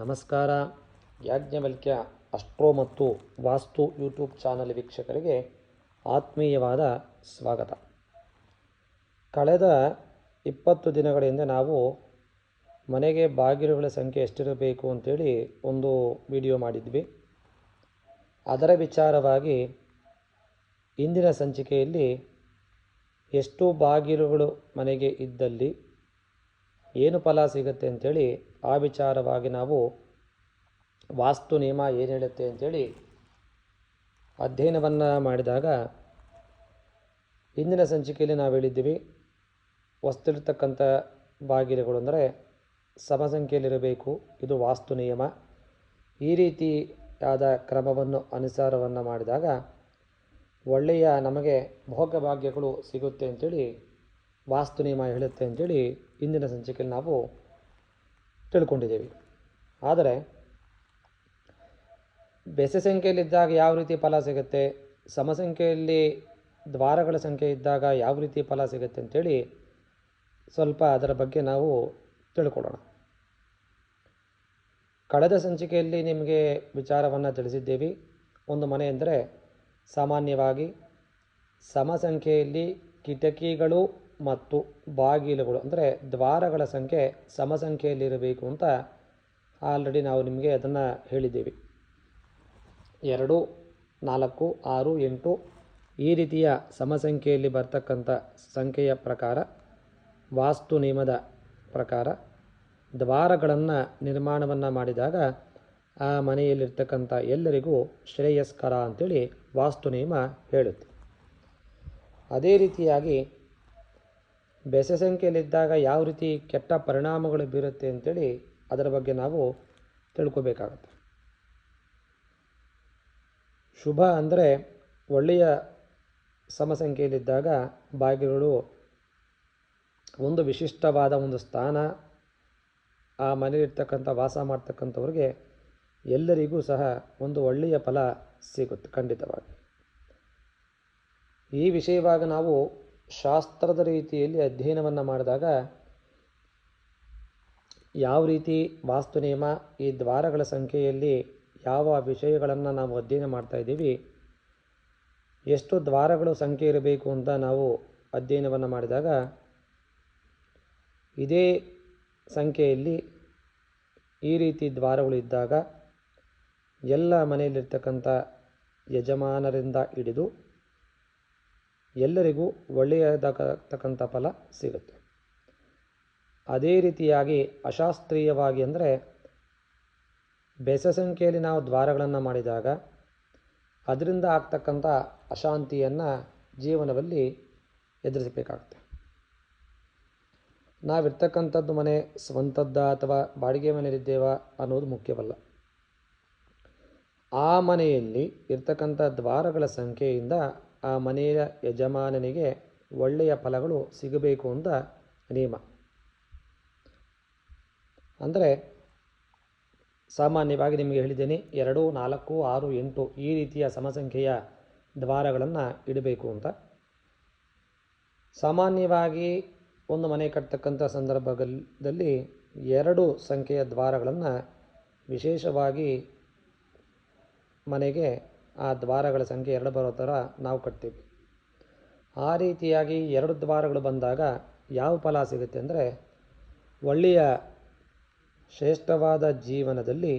ನಮಸ್ಕಾರ. ಯಾಜ್ಞವಲ್ಕ್ಯ ಅಸ್ಟ್ರೋ ಮತ್ತು ವಾಸ್ತು YouTube channel ವೀಕ್ಷಕರಿಗೆ ಆತ್ಮೀಯವಾದ ಸ್ವಾಗತ. ಕಳೆದ ಇಪ್ಪತ್ತು ದಿನಗಳಿಂದ ನಾವು ಮನೆಗೆ ಬಾಗಿಲುಗಳ ಸಂಖ್ಯೆ ಎಷ್ಟಿರಬೇಕು ಅಂತೇಳಿ ಒಂದು ವಿಡಿಯೋ ಮಾಡಿದ್ವಿ. ಅದರ ವಿಚಾರವಾಗಿ ಇಂದಿನ ಸಂಚಿಕೆಯಲ್ಲಿ ಎಷ್ಟು ಬಾಗಿಲುಗಳು ಮನೆಗೆ ಇದ್ದಲ್ಲಿ ಏನು ಫಲ ಸಿಗುತ್ತೆ ಅಂಥೇಳಿ ಆ ವಿಚಾರವಾಗಿ ನಾವು ವಾಸ್ತು ನಿಯಮ ಏನು ಹೇಳುತ್ತೆ ಅಂಥೇಳಿ ಅಧ್ಯಯನವನ್ನು ಮಾಡಿದಾಗ ಇಂದಿನ ಸಂಚಿಕೆಯಲ್ಲಿ ನಾವು ಹೇಳಿದ್ದೀವಿ ವಸ್ತಿರ್ತಕ್ಕಂಥ ಬಾಗಿಲುಗಳು ಅಂದರೆ ಸಮಸಂಖ್ಯೆಯಲ್ಲಿರಬೇಕು, ಇದು ವಾಸ್ತು ನಿಯಮ. ಈ ರೀತಿಯಾದ ಕ್ರಮವನ್ನು ಅನುಸಾರವನ್ನು ಮಾಡಿದಾಗ ಒಳ್ಳೆಯ ನಮಗೆ ಭೋಗಭಾಗ್ಯಗಳು ಸಿಗುತ್ತೆ ಅಂಥೇಳಿ ವಾಸ್ತು ನಿಯಮ ಹೇಳುತ್ತೆ ಅಂಥೇಳಿ ಇಂದಿನ ಸಂಚಿಕೆಯಲ್ಲಿ ನಾವು ತಿಳ್ಕೊಂಡಿದ್ದೀವಿ. ಆದರೆ ಬೆಸೆ ಸಂಖ್ಯೆಯಲ್ಲಿದ್ದಾಗ ಯಾವ ರೀತಿ ಫಲ ಸಿಗುತ್ತೆ, ಸಮಸಂಖ್ಯೆಯಲ್ಲಿ ದ್ವಾರಗಳ ಸಂಖ್ಯೆ ಇದ್ದಾಗ ಯಾವ ರೀತಿ ಫಲ ಸಿಗುತ್ತೆ ಅಂಥೇಳಿ ಸ್ವಲ್ಪ ಅದರ ಬಗ್ಗೆ ನಾವು ತಿಳ್ಕೊಳ್ಳೋಣ. ಕಳೆದ ಸಂಚಿಕೆಯಲ್ಲಿ ನಿಮಗೆ ವಿಚಾರವನ್ನು ತಿಳಿಸಿದ್ದೇವೆ. ಒಂದು ಮನೆ ಎಂದರೆ ಸಾಮಾನ್ಯವಾಗಿ ಸಮಸಂಖ್ಯೆಯಲ್ಲಿ ಕಿಟಕಿಗಳು ಮತ್ತು ಬಾಗಿಲುಗಳು, ಅಂದರೆ ದ್ವಾರಗಳ ಸಂಖ್ಯೆ ಸಮಸಂಖ್ಯೆಯಲ್ಲಿರಬೇಕು ಅಂತ ಆಲ್ರೆಡಿ ನಾವು ನಿಮಗೆ ಅದನ್ನು ಹೇಳಿದ್ದೀವಿ. ಎರಡು, ನಾಲ್ಕು, ಆರು, ಎಂಟು ಈ ರೀತಿಯ ಸಮಸಂಖ್ಯೆಯಲ್ಲಿ ಬರ್ತಕ್ಕಂಥ ಸಂಖ್ಯೆಯ ಪ್ರಕಾರ, ವಾಸ್ತು ನಿಯಮದ ಪ್ರಕಾರ ದ್ವಾರಗಳನ್ನು ನಿರ್ಮಾಣವನ್ನು ಮಾಡಿದಾಗ ಆ ಮನೆಯಲ್ಲಿರ್ತಕ್ಕಂಥ ಎಲ್ಲರಿಗೂ ಶ್ರೇಯಸ್ಕರ ಅಂಥೇಳಿ ವಾಸ್ತು ನಿಯಮ ಹೇಳುತ್ತೆ. ಅದೇ ರೀತಿಯಾಗಿ ಬೆಸ ಸಂಖ್ಯೆಯಲ್ಲಿದ್ದಾಗ ಯಾವ ರೀತಿ ಕೆಟ್ಟ ಪರಿಣಾಮಗಳು ಬೀರುತ್ತೆ ಅಂತೇಳಿ ಅದರ ಬಗ್ಗೆ ನಾವು ತಿಳ್ಕೊಬೇಕಾಗತ್ತೆ. ಶುಭ ಅಂದರೆ ಒಳ್ಳೆಯ ಸಮಸಂಖ್ಯೆಯಲ್ಲಿದ್ದಾಗ ಬಾಗಿಲುಗಳು ಒಂದು ವಿಶಿಷ್ಟವಾದ ಒಂದು ಸ್ಥಾನ, ಆ ಮನೆಯಲ್ಲಿರ್ತಕ್ಕಂಥ ವಾಸ ಮಾಡ್ತಕ್ಕಂಥವ್ರಿಗೆ ಎಲ್ಲರಿಗೂ ಸಹ ಒಂದು ಒಳ್ಳೆಯ ಫಲ ಸಿಗುತ್ತೆ ಖಂಡಿತವಾಗಿ. ಈ ವಿಷಯವಾಗಿ ನಾವು ಶಾಸ್ತ್ರದ ರೀತಿಯಲ್ಲಿ ಅಧ್ಯಯನವನ್ನು ಮಾಡಿದಾಗ ಯಾವ ರೀತಿ ವಾಸ್ತು ನಿಯಮ ಈ ದ್ವಾರಗಳ ಸಂಖ್ಯೆಯಲ್ಲಿ ಯಾವ ವಿಷಯಗಳನ್ನು ನಾವು ಅಧ್ಯಯನ ಮಾಡ್ತಾ ಇದ್ದೀವಿ, ಎಷ್ಟು ದ್ವಾರಗಳು ಸಂಖ್ಯೆ ಇರಬೇಕು ಅಂತ ನಾವು ಅಧ್ಯಯನವನ್ನು ಮಾಡಿದಾಗ ಇದೇ ಸಂಖ್ಯೆಯಲ್ಲಿ ಈ ರೀತಿ ದ್ವಾರಗಳು ಇದ್ದಾಗ ಎಲ್ಲ ಮನೆಯಲ್ಲಿರ್ತಕ್ಕಂಥ ಯಜಮಾನರಿಂದ ಹಿಡಿದು ಎಲ್ಲರಿಗೂ ಒಳ್ಳೆಯದಾಗತಕ್ಕಂಥ ಫಲ ಸಿಗುತ್ತೆ. ಅದೇ ರೀತಿಯಾಗಿ ಅಶಾಸ್ತ್ರೀಯವಾಗಿ ಅಂದರೆ ಬೆಸ ಸಂಖ್ಯೆಯಲ್ಲಿ ನಾವು ದ್ವಾರಗಳನ್ನು ಮಾಡಿದಾಗ ಅದರಿಂದ ಆಗ್ತಕ್ಕಂಥ ಅಶಾಂತಿಯನ್ನು ಜೀವನದಲ್ಲಿ ಎದುರಿಸಬೇಕಾಗುತ್ತೆ. ನಾವಿರ್ತಕ್ಕಂಥದ್ದು ಮನೆ ಸ್ವಂತದ್ದ ಅಥವಾ ಬಾಡಿಗೆ ಮನೆಯಲ್ಲಿದ್ದೇವಾ ಅನ್ನೋದು ಮುಖ್ಯವಲ್ಲ. ಆ ಮನೆಯಲ್ಲಿ ಇರ್ತಕ್ಕಂಥ ದ್ವಾರಗಳ ಸಂಖ್ಯೆಯಿಂದ ಆ ಮನೆಯ ಯಜಮಾನನಿಗೆ ಒಳ್ಳೆಯ ಫಲಗಳು ಸಿಗಬೇಕು ಅಂತ ನಿಯಮ. ಅಂದರೆ ಸಾಮಾನ್ಯವಾಗಿ ನಿಮಗೆ ಹೇಳಿದ್ದೇನೆ, ಎರಡು, ನಾಲ್ಕು, ಆರು, ಎಂಟು ಈ ರೀತಿಯ ಸಮಸಂಖ್ಯೆಯ ದ್ವಾರಗಳನ್ನು ಇಡಬೇಕು ಅಂತ. ಸಾಮಾನ್ಯವಾಗಿ ಒಂದು ಮನೆ ಕಟ್ತಕ್ಕಂಥ ಸಂದರ್ಭದಲ್ಲಿ ಎರಡು ಸಂಖ್ಯೆಯ ದ್ವಾರಗಳನ್ನು ವಿಶೇಷವಾಗಿ ಮನೆಗೆ ಆ ದ್ವಾರಗಳ ಸಂಖ್ಯೆ ಎರಡು ಬರೋ ಥರ ನಾವು ಕಟ್ತೀವಿ. ಆ ರೀತಿಯಾಗಿ ಎರಡು ದ್ವಾರಗಳು ಬಂದಾಗ ಯಾವ ಫಲ ಸಿಗುತ್ತೆ ಅಂದರೆ ಒಳ್ಳೆಯ ಶ್ರೇಷ್ಠವಾದ ಜೀವನದಲ್ಲಿ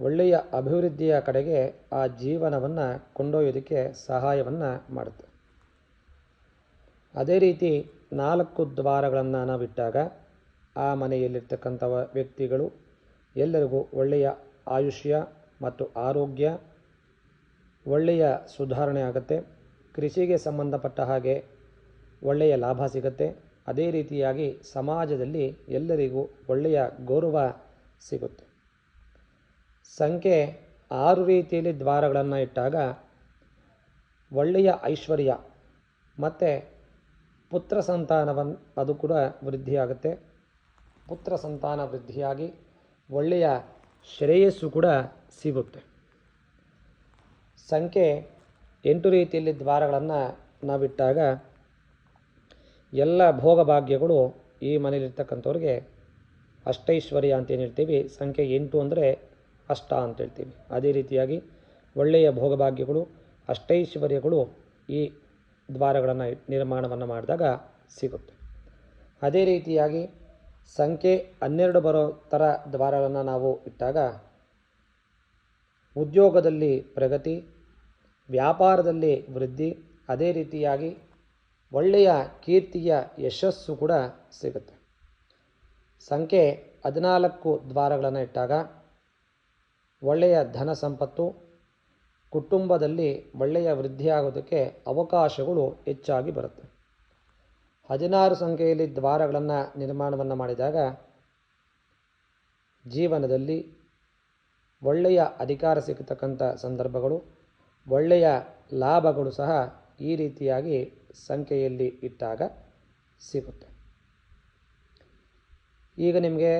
ಒಳ್ಳೆಯ ಅಭಿವೃದ್ಧಿಯ ಕಡೆಗೆ ಆ ಜೀವನವನ್ನು ಕೊಂಡೊಯ್ಯೋದಕ್ಕೆ ಸಹಾಯವನ್ನು ಮಾಡುತ್ತೆ. ಅದೇ ರೀತಿ ನಾಲ್ಕು ದ್ವಾರಗಳನ್ನು ನಾವಿಟ್ಟಾಗ ಆ ಮನೆಯಲ್ಲಿರ್ತಕ್ಕಂಥ ವ್ಯಕ್ತಿಗಳು ಎಲ್ಲರಿಗೂ ಒಳ್ಳೆಯ ಆಯುಷ್ಯ ಮತ್ತು ಆರೋಗ್ಯ ಒಳ್ಳೆಯ ಸುಧಾರಣೆ ಆಗುತ್ತೆ. ಕೃಷಿಗೆ ಸಂಬಂಧಪಟ್ಟ ಹಾಗೆ ಒಳ್ಳೆಯ ಲಾಭ ಸಿಗುತ್ತೆ. ಅದೇ ರೀತಿಯಾಗಿ ಸಮಾಜದಲ್ಲಿ ಎಲ್ಲರಿಗೂ ಒಳ್ಳೆಯ ಗೌರವ ಸಿಗುತ್ತೆ. ಸಂಖ್ಯೆ ಆರು ರೀತಿಯಲ್ಲಿ ದ್ವಾರಗಳನ್ನು ಇಟ್ಟಾಗ ಒಳ್ಳೆಯ ಐಶ್ವರ್ಯ ಮತ್ತು ಪುತ್ರ ಸಂತಾನವನ್ನು ಅದು ಕೂಡ ವೃದ್ಧಿಯಾಗುತ್ತೆ ಪುತ್ರ ಸಂತಾನ ವೃದ್ಧಿಯಾಗಿ ಒಳ್ಳೆಯ ಶ್ರೇಯಸ್ಸು ಕೂಡ ಸಿಗುತ್ತೆ. ಸಂಖ್ಯೆ ಎಂಟು ರೀತಿಯಲ್ಲಿ ದ್ವಾರಗಳನ್ನು ನಾವಿಟ್ಟಾಗ ಎಲ್ಲ ಭೋಗಭಾಗ್ಯಗಳು ಈ ಮನೆಯಲ್ಲಿರ್ತಕ್ಕಂಥವ್ರಿಗೆ ಅಷ್ಟೈಶ್ವರ್ಯ ಅಂತ ಏನು ಹೇಳ್ತೀವಿ? ಸಂಖ್ಯೆ ಎಂಟು ಅಂದರೆ ಅಷ್ಟ ಅಂತ ಹೇಳ್ತೀವಿ. ಅದೇ ರೀತಿಯಾಗಿ ಒಳ್ಳೆಯ ಭೋಗಭಾಗ್ಯಗಳು, ಅಷ್ಟೈಶ್ವರ್ಯಗಳು ಈ ದ್ವಾರಗಳನ್ನು ನಿರ್ಮಾಣವನ್ನು ಮಾಡಿದಾಗ ಸಿಗುತ್ತೆ. ಅದೇ ರೀತಿಯಾಗಿ ಸಂಖ್ಯೆ ಹನ್ನೆರಡು ಬರೋ ಥರ ದ್ವಾರಗಳನ್ನು ನಾವು ಇಟ್ಟಾಗ ಉದ್ಯೋಗದಲ್ಲಿ ಪ್ರಗತಿ ವ್ಯಾಪಾರದಲ್ಲಿ ವೃದ್ಧಿ, ಅದೇ ರೀತಿಯಾಗಿ ಒಳ್ಳೆಯ ಕೀರ್ತಿಯ ಯಶಸ್ಸು ಕೂಡ ಸಿಗುತ್ತೆ. ಸಂಖ್ಯೆ ಹದಿನಾಲ್ಕು ದ್ವಾರಗಳನ್ನು ಇಟ್ಟಾಗ ಒಳ್ಳೆಯ ಧನ ಸಂಪತ್ತು, ಕುಟುಂಬದಲ್ಲಿ ಒಳ್ಳೆಯ ವೃದ್ಧಿಯಾಗೋದಕ್ಕೆ ಅವಕಾಶಗಳು ಹೆಚ್ಚಾಗಿ ಬರುತ್ತೆ. ಹದಿನಾರು ಸಂಖ್ಯೆಯಲ್ಲಿ ದ್ವಾರಗಳನ್ನು ನಿರ್ಮಾಣವನ್ನು ಮಾಡಿದಾಗ ಜೀವನದಲ್ಲಿ ಒಳ್ಳೆಯ ಅಧಿಕಾರ ಸಿಗತಕ್ಕಂಥ ಸಂದರ್ಭಗಳು ಒಳ್ಳೆಯ ಲಾಭಗಳು ಸಹ ಈ ರೀತಿಯಾಗಿ ಸಂಖ್ಯೆಯಲ್ಲಿ ಇಟ್ಟಾಗ ಸಿಗುತ್ತೆ. ಈಗ ನಿಮಗೆ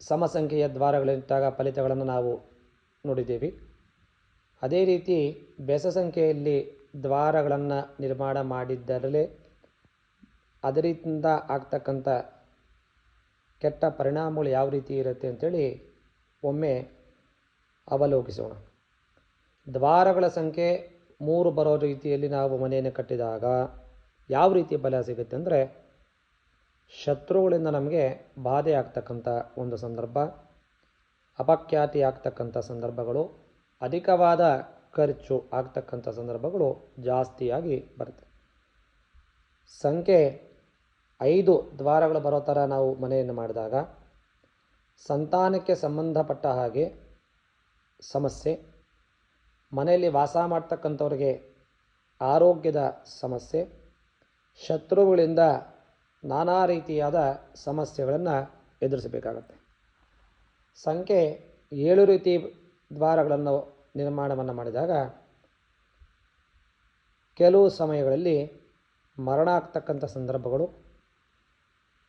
ಸಮಸಂಖ್ಯೆಯ ದ್ವಾರಗಳಿಟ್ಟಾಗ ಫಲಿತಗಳನ್ನು ನಾವು ನೋಡಿದ್ದೀವಿ. ಅದೇ ರೀತಿ ಬೆಸ ಸಂಖ್ಯೆಯಲ್ಲಿ ದ್ವಾರಗಳನ್ನು ನಿರ್ಮಾಣ ಮಾಡಿದ್ದರಲ್ಲೇ ಅದರಿಂದ ಆಗ್ತಕ್ಕಂಥ ಕೆಟ್ಟ ಪರಿಣಾಮಗಳು ಯಾವ ರೀತಿ ಇರುತ್ತೆ ಅಂಥೇಳಿ ಒಮ್ಮೆ ಅವಲೋಕಿಸೋಣ. ದ್ವಾರಗಳ ಸಂಖ್ಯೆ ಮೂರು ಬರೋ ರೀತಿಯಲ್ಲಿ ನಾವು ಮನೆಯನ್ನು ಕಟ್ಟಿದಾಗ ಯಾವ ರೀತಿ ಬಲ ಸಿಗುತ್ತೆ ಅಂದರೆ ಶತ್ರುಗಳಿಂದ ನಮಗೆ ಬಾಧೆ ಆಗ್ತಕ್ಕಂಥ ಒಂದು ಸಂದರ್ಭ ಅಪಖ್ಯಾತಿ ಆಗ್ತಕ್ಕಂಥ ಸಂದರ್ಭಗಳು, ಅಧಿಕವಾದ ಖರ್ಚು ಆಗ್ತಕ್ಕಂಥ ಸಂದರ್ಭಗಳು ಜಾಸ್ತಿಯಾಗಿ ಬರುತ್ತೆ. ಸಂಖ್ಯೆ ಐದು ದ್ವಾರಗಳು ಬರೋ ಥರ ನಾವು ಮನೆಯನ್ನು ಮಾಡಿದಾಗ ಸಂತಾನಕ್ಕೆ ಸಂಬಂಧಪಟ್ಟ ಹಾಗೆ ಸಮಸ್ಯೆ ಮನೆಯಲ್ಲಿ ವಾಸ ಮಾಡ್ತಕ್ಕಂಥವ್ರಿಗೆ ಆರೋಗ್ಯದ ಸಮಸ್ಯೆ, ಶತ್ರುಗಳಿಂದ ನಾನಾ ರೀತಿಯಾದ ಸಮಸ್ಯೆಗಳನ್ನು ಎದುರಿಸಬೇಕಾಗತ್ತೆ. ಸಂಖ್ಯೆ ಏಳು ರೀತಿ ದ್ವಾರಗಳನ್ನು ನಿರ್ಮಾಣವನ್ನು ಮಾಡಿದಾಗ ಕೆಲವು ಸಮಯಗಳಲ್ಲಿ ಮರಣ ಆಗ್ತಕ್ಕಂಥ ಸಂದರ್ಭಗಳು,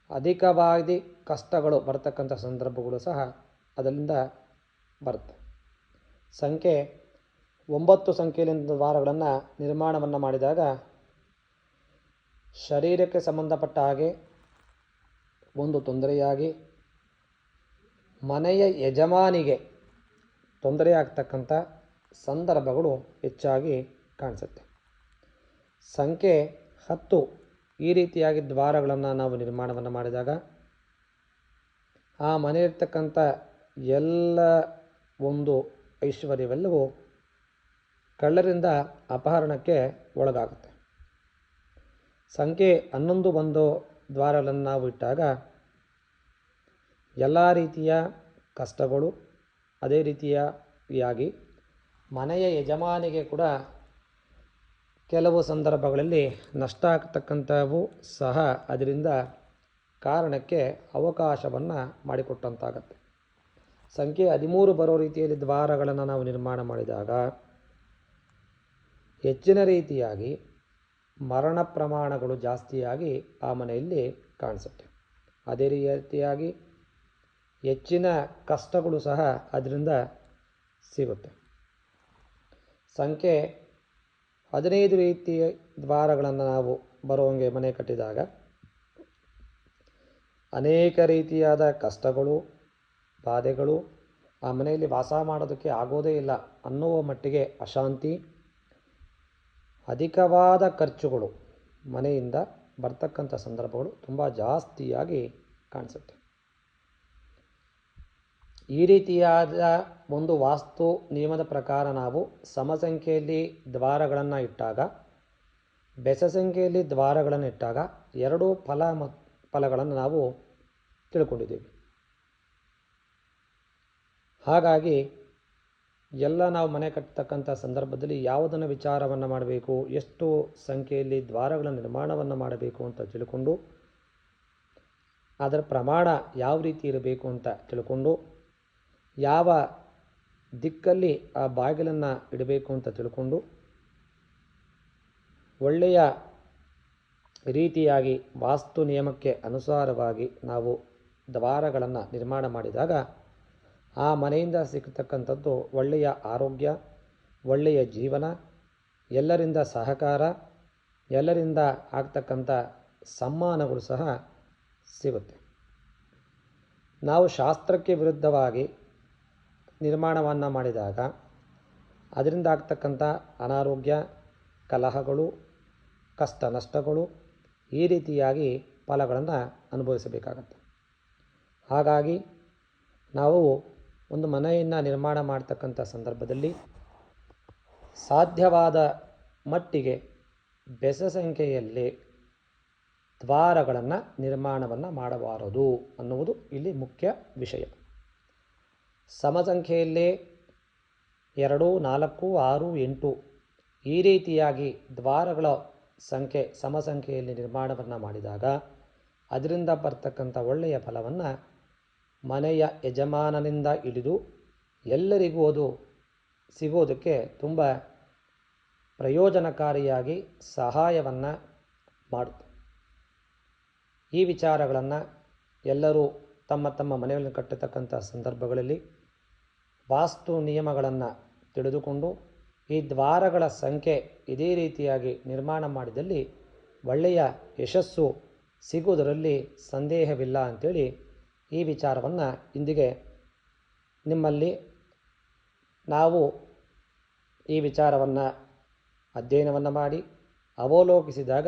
ಅಧಿಕವಾಗಿ ಕಷ್ಟಗಳು ಬರ್ತಕ್ಕಂಥ ಸಂದರ್ಭಗಳು ಸಹ ಅದರಿಂದ ಬರುತ್ತೆ. ಸಂಖ್ಯೆ ಒಂಬತ್ತು ಸಂಖ್ಯೆಯಲ್ಲಿ ದ್ವಾರಗಳನ್ನು ನಿರ್ಮಾಣವನ್ನು ಮಾಡಿದಾಗ ಶರೀರಕ್ಕೆ ಸಂಬಂಧಪಟ್ಟ ಹಾಗೆ ಒಂದು ತೊಂದರೆಯಾಗಿ ಮನೆಯ ಯಜಮಾನಿಗೆ ತೊಂದರೆಯಾಗ್ತಕ್ಕಂಥ ಸಂದರ್ಭಗಳು ಹೆಚ್ಚಾಗಿ ಕಾಣಿಸುತ್ತೆ. ಸಂಖ್ಯೆ ಹತ್ತು ಈ ರೀತಿಯಾಗಿ ದ್ವಾರಗಳನ್ನು ನಾವು ನಿರ್ಮಾಣವನ್ನು ಮಾಡಿದಾಗ ಆ ಮನೆಯಲ್ಲಿರ್ತಕ್ಕಂಥ ಎಲ್ಲ ಒಂದು ಐಶ್ವರ್ಯವೆಲ್ಲವೂ ಕಳ್ಳರಿಂದ ಅಪಹರಣಕ್ಕೆ ಒಳಗಾಗುತ್ತೆ. ಸಂಖ್ಯೆ ಹನ್ನೊಂದು ಬಂದು ದ್ವಾರಗಳನ್ನು ನಾವು ಇಟ್ಟಾಗ ಎಲ್ಲ ರೀತಿಯ ಕಷ್ಟಗಳು ಅದೇ ರೀತಿಯಾಗಿ ಮನೆಯ ಯಜಮಾನಿಗೆ ಕೂಡ ಕೆಲವು ಸಂದರ್ಭಗಳಲ್ಲಿ ನಷ್ಟ ಆಗ್ತಕ್ಕಂಥವು ಸಹ ಅದರಿಂದ ಕಾರಣಕ್ಕೆ ಅವಕಾಶವನ್ನು ಮಾಡಿಕೊಟ್ಟಂತಾಗತ್ತೆ. ಸಂಖ್ಯೆ ಹದಿಮೂರು ಬರೋ ರೀತಿಯಲ್ಲಿ ದ್ವಾರಗಳನ್ನು ನಾವು ನಿರ್ಮಾಣ ಮಾಡಿದಾಗ ಹೆಚ್ಚಿನ ರೀತಿಯಾಗಿ ಮರಣ ಪ್ರಮಾಣಗಳು ಜಾಸ್ತಿಯಾಗಿ ಆ ಮನೆಯಲ್ಲಿ ಕಾಣಿಸುತ್ತೆ. ಅದೇ ರೀತಿಯಾಗಿ ಹೆಚ್ಚಿನ ಕಷ್ಟಗಳು ಸಹ ಅದರಿಂದ ಸಿಗುತ್ತೆ. ಸಂಖ್ಯೆ ಹದಿನೈದು ರೀತಿಯ ದ್ವಾರಗಳನ್ನು ನಾವು ಬರೋಂಗೆ ಮನೆ ಕಟ್ಟಿದಾಗ ಅನೇಕ ರೀತಿಯಾದ ಕಷ್ಟಗಳು, ಬಾಧೆಗಳು ಆ ಮನೆಯಲ್ಲಿ ವಾಸ ಮಾಡೋದಕ್ಕೆ ಆಗೋದೇ ಇಲ್ಲ ಅನ್ನುವ ಮಟ್ಟಿಗೆ ಅಶಾಂತಿ ಅಧಿಕವಾದ ಖರ್ಚುಗಳು ಮನೆಯಿಂದ ಬರ್ತಕ್ಕಂಥ ಸಂದರ್ಭಗಳು ತುಂಬ ಜಾಸ್ತಿಯಾಗಿ ಕಾಣಿಸುತ್ತೆ. ಈ ರೀತಿಯಾದ ಒಂದು ವಾಸ್ತು ನಿಯಮದ ಪ್ರಕಾರ ನಾವು ಸಮಸಂಖ್ಯೆಯಲ್ಲಿ ದ್ವಾರಗಳನ್ನು ಇಟ್ಟಾಗ ಬೆಸ ಸಂಖ್ಯೆಯಲ್ಲಿ ದ್ವಾರಗಳನ್ನು ಇಟ್ಟಾಗ ಎರಡೂ ಫಲ ಫಲಗಳನ್ನು ನಾವು ತಿಳ್ಕೊಂಡಿದ್ದೀವಿ. ಹಾಗಾಗಿ ಎಲ್ಲ ನಾವು ಮನೆ ಕಟ್ಟತಕ್ಕಂಥ ಸಂದರ್ಭದಲ್ಲಿ ಯಾವುದನ್ನು ವಿಚಾರವನ್ನು ಮಾಡಬೇಕು, ಎಷ್ಟು ಸಂಖ್ಯೆಯಲ್ಲಿ ದ್ವಾರಗಳ ನಿರ್ಮಾಣವನ್ನು ಮಾಡಬೇಕು ಅಂತ ತಿಳ್ಕೊಂಡು, ಅದರ ಪ್ರಮಾಣ ಯಾವ ರೀತಿ ಇರಬೇಕು ಅಂತ ತಿಳ್ಕೊಂಡು, ಯಾವ ದಿಕ್ಕಲ್ಲಿ ಆ ಬಾಗಿಲನ್ನು ಇಡಬೇಕು ಅಂತ ತಿಳ್ಕೊಂಡು, ಒಳ್ಳೆಯ ರೀತಿಯಾಗಿ ವಾಸ್ತು ನಿಯಮಕ್ಕೆ ಅನುಸಾರವಾಗಿ ನಾವು ದ್ವಾರಗಳನ್ನು ನಿರ್ಮಾಣ ಮಾಡಿದಾಗ ಆ ಮನೆಯಿಂದ ಸಿಗತಕ್ಕಂಥದ್ದು ಒಳ್ಳೆಯ ಆರೋಗ್ಯ, ಒಳ್ಳೆಯ ಜೀವನ, ಎಲ್ಲರಿಂದ ಸಹಕಾರ, ಎಲ್ಲರಿಂದ ಆಗ್ತಕ್ಕಂಥ ಸಮ್ಮಾನಗಳು ಸಹ ಸಿಗುತ್ತೆ. ನಾವು ಶಾಸ್ತ್ರಕ್ಕೆ ವಿರುದ್ಧವಾಗಿ ನಿರ್ಮಾಣವನ್ನು ಮಾಡಿದಾಗ ಅದರಿಂದ ಆಗ್ತಕ್ಕಂಥ ಅನಾರೋಗ್ಯ, ಕಲಹಗಳು ಕಷ್ಟ ನಷ್ಟಗಳು ಈ ರೀತಿಯಾಗಿ ಫಲಗಳನ್ನು ಅನುಭವಿಸಬೇಕಾಗತ್ತೆ. ಹಾಗಾಗಿ ನಾವು ಒಂದು ಮನೆಯನ್ನು ನಿರ್ಮಾಣ ಮಾಡ್ತಕ್ಕಂಥ ಸಂದರ್ಭದಲ್ಲಿ ಸಾಧ್ಯವಾದ ಮಟ್ಟಿಗೆ ಬೆಸ ಸಂಖ್ಯೆಯಲ್ಲಿ ದ್ವಾರಗಳನ್ನು ನಿರ್ಮಾಣವನ್ನು ಮಾಡಬಾರದು ಅನ್ನುವುದು ಇಲ್ಲಿ ಮುಖ್ಯ ವಿಷಯ. ಸಮಸಂಖ್ಯೆಯಲ್ಲಿ ಎರಡು, ನಾಲ್ಕು, ಆರು, ಎಂಟು ಈ ರೀತಿಯಾಗಿ ದ್ವಾರಗಳ ಸಂಖ್ಯೆ ಸಮಸಂಖ್ಯೆಯಲ್ಲಿ ನಿರ್ಮಾಣವನ್ನು ಮಾಡಿದಾಗ ಅದರಿಂದ ಬರ್ತಕ್ಕಂಥ ಒಳ್ಳೆಯ ಫಲವನ್ನು ಮನೆಯ ಯಜಮಾನನಿಂದ ಹಿಡಿದು ಎಲ್ಲರಿಗೂ ಅದು ಸಿಗೋದಕ್ಕೆ ತುಂಬ ಪ್ರಯೋಜನಕಾರಿಯಾಗಿ ಸಹಾಯವನ್ನು ಮಾಡುತ್ತೆ. ಈ ವಿಚಾರಗಳನ್ನು ಎಲ್ಲರೂ ತಮ್ಮ ತಮ್ಮ ಮನೆಯಲ್ಲಿ ಕಟ್ಟತಕ್ಕಂಥ ಸಂದರ್ಭಗಳಲ್ಲಿ ವಾಸ್ತು ನಿಯಮಗಳನ್ನು ತಿಳಿದುಕೊಂಡು ಈ ದ್ವಾರಗಳ ಸಂಖ್ಯೆ ಇದೇ ರೀತಿಯಾಗಿ ನಿರ್ಮಾಣ ಮಾಡಿದಲ್ಲಿ ಒಳ್ಳೆಯ ಯಶಸ್ಸು ಸಿಗುವುದರಲ್ಲಿ ಸಂದೇಹವಿಲ್ಲ ಅಂಥೇಳಿ ಈ ವಿಚಾರವನ್ನು ಇಂದಿಗೆ ನಿಮ್ಮಲ್ಲಿ ನಾವು ಈ ವಿಚಾರವನ್ನು ಅಧ್ಯಯನವನ್ನು ಮಾಡಿ ಅವಲೋಕಿಸಿದಾಗ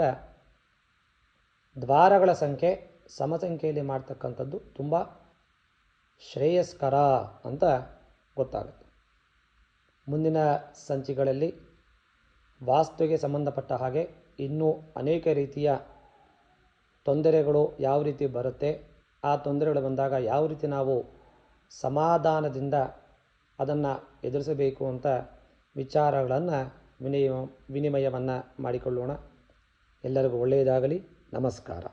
ದ್ವಾರಗಳ ಸಂಖ್ಯೆ ಸಮಸಂಖ್ಯೆಯಲ್ಲಿ ಮಾಡ್ತಕ್ಕಂಥದ್ದು ತುಂಬ ಶ್ರೇಯಸ್ಕರ ಅಂತ ಗೊತ್ತಾಗುತ್ತೆ. ಮುಂದಿನ ಸಂಚಿಗಳಲ್ಲಿ ವಾಸ್ತುವಿಗೆ ಸಂಬಂಧಪಟ್ಟ ಹಾಗೆ ಇನ್ನೂ ಅನೇಕ ರೀತಿಯ ತೊಂದರೆಗಳು ಯಾವ ರೀತಿ ಬರುತ್ತೆ ಆ ತೊಂದರೆಗಳು ಬಂದಾಗ ಯಾವ ರೀತಿ ನಾವು ಸಮಾಧಾನದಿಂದ ಅದನ್ನು ಎದುರಿಸಬೇಕು ಅಂತ ವಿಚಾರಗಳನ್ನು ವಿನಿಯ ವಿನಿಮಯವನ್ನು ಮಾಡಿಕೊಳ್ಳೋಣ. ಎಲ್ಲರಿಗೂ ಒಳ್ಳೆಯದಾಗಲಿ. ನಮಸ್ಕಾರ.